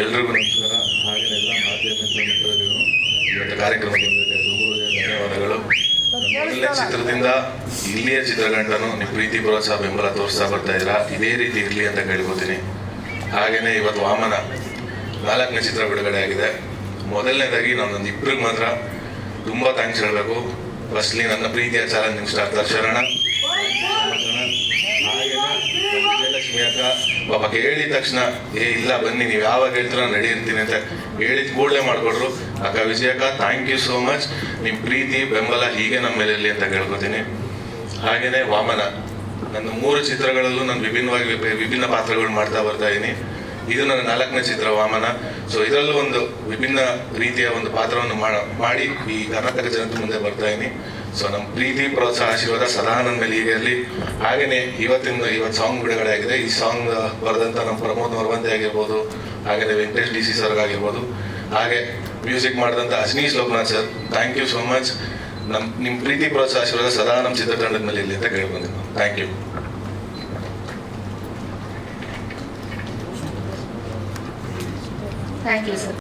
ಎಲ್ರಿಗೂ ನಮಸ್ಕಾರ ಹಾಗೆ ಎಲ್ಲ ಮಾಧ್ಯಮ ಧನ್ಯವಾದಗಳು ಚಿತ್ರದಿಂದ ಇಲ್ಲಿಯ ಚಿತ್ರಗಂಟನು ನಿಮ್ಮ ಪ್ರೀತಿ ಪ್ರೋತ್ಸಾಹ ಬೆಂಬಲ ತೋರಿಸ್ತಾ ಬರ್ತಾ ಇದ್ದೀರಾ? ಇದೇ ರೀತಿ ಇರಲಿ ಅಂತ ಕೇಳ್ಕೊತೀನಿ. ಹಾಗೇನೇ ಇವತ್ತು ವಾಮನ ನಾಲ್ಕನೇ ಚಿತ್ರ ಬಿಡುಗಡೆ ಆಗಿದೆ. ಮೊದಲನೇದಾಗಿ ನಾನೊಂದು ಇಬ್ಬರಿಗೆ ಮಾತ್ರ ತುಂಬಾ ಥ್ಯಾಂಕ್ಸ್ ಹೇಳಬೇಕು. ಫಸ್ಟ್ಲಿ ನನ್ನ ಪ್ರೀತಿಯ ಚಾಲೆಂಜಿಂಗ್ ಸ್ಟಾರ್ ಶರಣ ಅಕ್ಕ ಪಾಪ ಹೇಳಿದ ತಕ್ಷಣ, ಏ, ಇಲ್ಲ, ಬನ್ನಿ, ನೀವು ಯಾವಾಗ ಹೇಳ್ತೀರ ಇರ್ತೀನಿ ಅಂತ ಹೇಳಿದ ಕೂಡಲೇ ಮಾಡಿಕೊಡ್ರು ಅಕ್ಕ ವಿಜಯಕ್ಕ ಥ್ಯಾಂಕ್ ಯು ಸೋ ಮಚ್ ನಿಮ್ಮ ಪ್ರೀತಿ, ಬೆಂಬಲ ಹೀಗೆ ನಮ್ಮ ಮೇಲೆ ಇರಲಿ ಅಂತ ಕೇಳ್ಕೊತೀನಿ. ಹಾಗೆಯೇ ವಾಮನ, ನನ್ನ ಮೂರು ಚಿತ್ರಗಳಲ್ಲೂ ನಾನು ವಿಭಿನ್ನವಾಗಿ ವಿಭಿನ್ನ ಪಾತ್ರಗಳು ಮಾಡ್ತಾ ಬರ್ತಾ ಇದ್ದೀನಿ ಇದು ನನ್ನ ನಾಲ್ಕನೇ ಚಿತ್ರ ವಾಮನ. ಸೊ ಇದರಲ್ಲೂ ಒಂದು ವಿಭಿನ್ನ ರೀತಿಯ ಒಂದು ಪಾತ್ರವನ್ನು ಮಾಡ- ಈ ಕರ್ನಾಟಕ ಜನತೆ ಮುಂದೆ ಬರ್ತಾ ಇದ್ದೀನಿ ಸೊ ನಮ್ಮ ಪ್ರೀತಿ, ಪ್ರೋತ್ಸಾಹ, ಆಶೀರ್ವಾದ ಸದಾ ನನ್ನ ಮೇಲೆ ಇರಲಿ. ಹಾಗೆಯೇ ಇವತ್ತಿಂದ ಇವತ್ತು ಸಾಂಗ್ ಬಿಡುಗಡೆ ಆಗಿದೆ ಈ ಸಾಂಗ್ ಬರೆದಂಥ ನಮ್ಮ ಪ್ರಮೋದ್ ಮರವಂತೆ ಆಗಿರ್ಬೋದು, ಹಾಗೆಯೇ ವೆಂಕಟೇಶ್ ಡಿ ಸಿ ಸರ್ ಆಗಿರ್ಬೋದು. ಹಾಗೆ ಮ್ಯೂಸಿಕ್ ಮಾಡಿದಂಥ Ajaneesh Loknath sir thank you so much ನಮ್ಮ ನಿಮ್ಮ ಪ್ರೀತಿ, ಪ್ರೋತ್ಸಾಹ, ಆಶೀರ್ವಾದ ಸದಾ ನಮ್ಮ ಚಿತ್ರತಂಡದ ಮೇಲೆ ಇಲ್ಲಿ ಅಂತ ಕೇಳ್ಬಂದಿದ್ದು thank you thank you sir